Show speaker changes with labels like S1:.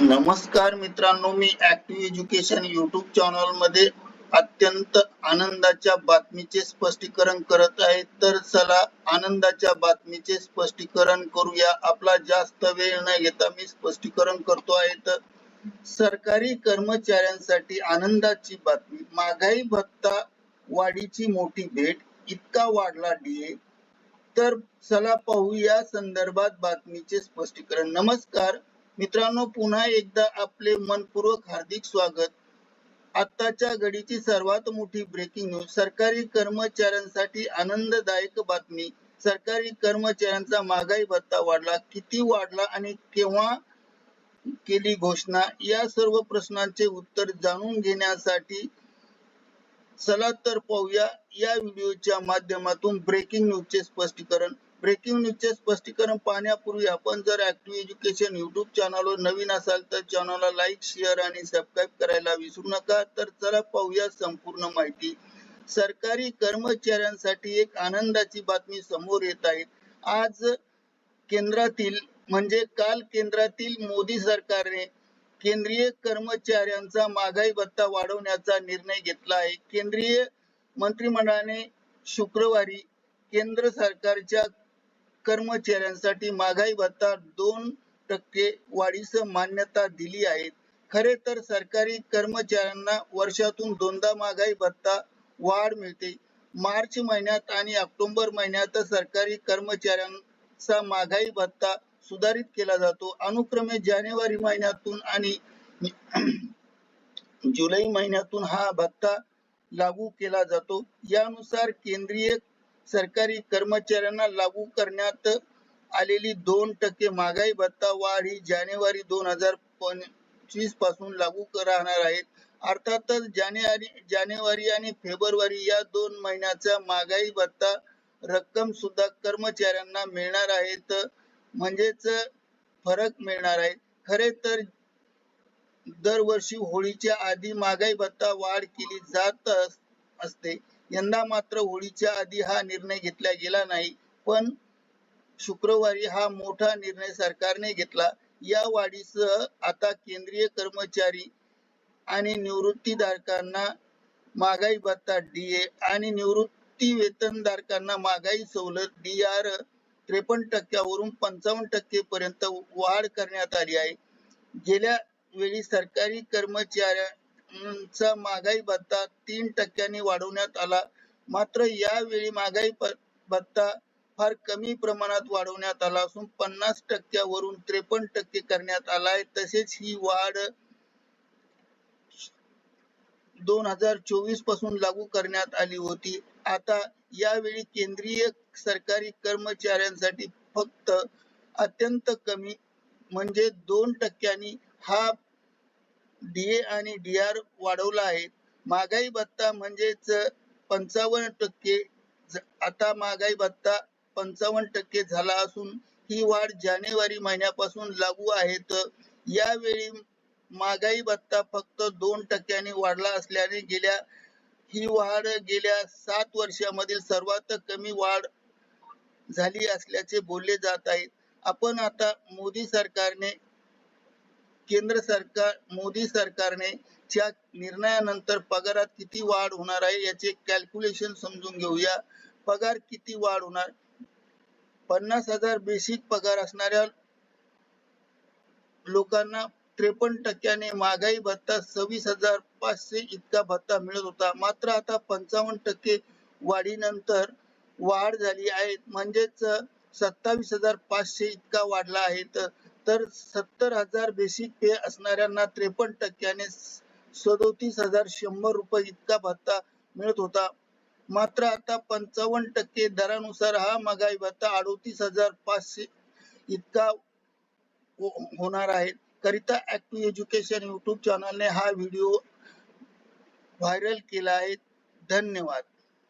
S1: नमस्कार मित्रांनो मी ऍक्टिव्ह एज्युकेशन युट्यूब चॅनलमध्ये अत्यंत आनंदाच्या बातमीचे स्पष्टीकरण करत आहे. तर चला आनंदाच्या बातमीचे स्पष्टीकरण करूया. आपला जास्त वेळ न घेता मी स्पष्टीकरण करतो आहे. तर सरकारी कर्मचाऱ्यांसाठी आनंदाची बातमी. महागाई भत्ता वाढीची मोठी भेट इतका वाढला डीए तर चला पाहू या संदर्भात बातमीचे स्पष्टीकरण. नमस्कार. मित्रांनो पुन्हा एकदा आपले मनपूर्वक हार्दिक स्वागत. आत्ताच्या घडीची सर्वात मोठी ब्रेकिंग न्यूज सरकारी कर्मचाऱ्यांसाठी आनंददायक बातमी. सरकारी कर्मचाऱ्यांचा महागाई भत्ता वाढला. किती वाढला आणि केव्हा केली घोषणा? या सर्व प्रश्नांचे उत्तर जाणून घेण्यासाठी चला तर पाहूया या व्हिडिओच्या माध्यमातून ब्रेकिंग न्यूजचे स्पष्टीकरण. ब्रेकिंग न्यूजचे स्पष्टीकरण पाहण्यापूर्वी आपण जर ऍक्टिव्ह एज्युकेशन युट्यूब चॅनलवर नवीन असाल तर चॅनलला लाईक शेअर आणि सबस्क्राईब करायला विसरू नका. तर चला पाहूया संपूर्ण माहिती. सरकारी कर्मचाऱ्यांसाठी एक आनंदाची बातमी समोर येत आहे. आज केंद्रातील म्हणजे काल केंद्रातील मोदी सरकारने केंद्रीय कर्मचाऱ्यांचा महागाई भत्ता वाढवण्याचा निर्णय घेतला आहे. केंद्रीय मंत्रिमंडळाने शुक्रवारी केंद्र सरकारच्या कर्मचाऱ्यांसाठी महागाई भत्ता दोन टक्के वाढीस मान्यता दिली आहे. खरे तर सरकारी कर्मचाऱ्यांना वर्षातून दोनदा महागाई भत्ता वाढ मिळते. मार्च महिन्यात आणि ऑक्टोबर महिन्यात सरकारी कर्मचाऱ्यांचा महागाई भत्ता सुधारित केला जातो. अनुक्रमे जानेवारी महिन्यातून आणि जुलै महिन्यातून हा भत्ता लागू केला जातो. यानुसार केंद्रीय सरकारी कर्मचाऱ्यांना लागू करण्यात आलेली दोन टक्के महागाई भत्ता वाढ ही जानेवारी दोन हजार पंचवीसपासून लागू राहणार आहे. अर्थातच जानेवारी जानेवारी आणि फेब्रुवारी या दोन महिन्याचा महागाई भत्ता रक्कम सुद्धा कर्मचाऱ्यांना मिळणार आहेत म्हणजेच फरक मिळणार आहे. खरे तर दरवर्षी होळीच्या आधी महागाई भत्ता वाढ केली जात असते. यंदा मात्र होळीच्या आधी हा निर्णय घेतला गेला नाही पण शुक्रवारी हा मोठा निर्णय सरकारने घेतला. या वाढीसह आता केंद्रीय कर्मचारी आणि निवृत्तीधारकांना महागाई भत्ता डीए आणि निवृत्ती वेतनधारकांना महागाई सवलत डी आर त्रेपन्न टक्क्यावरून पंचावन्न टक्के पर्यंत वाढ करण्यात आली आहे. गेल्या वेळी सरकारी कर्मचाऱ्या चा महागाई भत्ता तीन टक्क्यांनी वाढवण्यात आला. मात्र यावेळी महागाई भत्ता फार कमी प्रमाणात वाढवण्यात आला असून पन्नास टक्क्यावरून त्रेपन्न टक्के करण्यात आला आहे तसेच ही वाढ दोन हजार चोवीसपासून लागू करण्यात आली होती. आता यावेळी केंद्रीय सरकारी कर्मचाऱ्यांसाठी फक्त अत्यंत कमी म्हणजे दोन टक्क्यांनी हा डीए आणि डीआर वाढवला आहे. महागाई भत्ता म्हणजेच पंचावन्न टक्के आता महागाई भत्ता पंचावन्न टक्के झाला असून ही वाढ जानेवारी महिन्यापासून लागू आहेत यावेळी महागाई भत्ता फक्त दोन टक्क्यांनी वाढला असल्याने गेल्या ही वाढ गेल्या सात वर्षामधील सर्वात कमी वाढ झाली असल्याचे बोलले जात आहे. आपण आता मोदी सरकारने केंद्र सरकार मोदी सरकारने च्या निर्णयानंतर पगारात किती वाढ होणार आहे याचे कॅल्क्युलेशन समजून घेऊया. पगार किती वाढ होणार? पन्नास हजार बेसिक पगार असणाऱ्या लोकांना त्रेपन्न टक्क्याने महागाई भत्ता सव्वीस हजार पाचशे इतका भत्ता मिळत होता. मात्र आता पंचावन्न टक्के वाढीनंतर वाढ झाली आहे. म्हणजेच सत्तावीस हजार पाचशे इतका वाढला आहे. तर तर सत्तर हजार बेसिक पे असणाऱ्यांना त्रेपन्न टक्क्याने सदोतीस हजार शंभर रुपये इतका भत्ता मिळत होता. मात्र आता पंचावन्न टक्के दरानुसार हा महागाई भत्ता अडोतीस हजार पाचशे इतका हो, होणार आहे. करिता ऍक्टिव्ह एज्युकेशन युट्यूब चॅनलने हा व्हिडिओ व्हायरल केला आहे. धन्यवाद.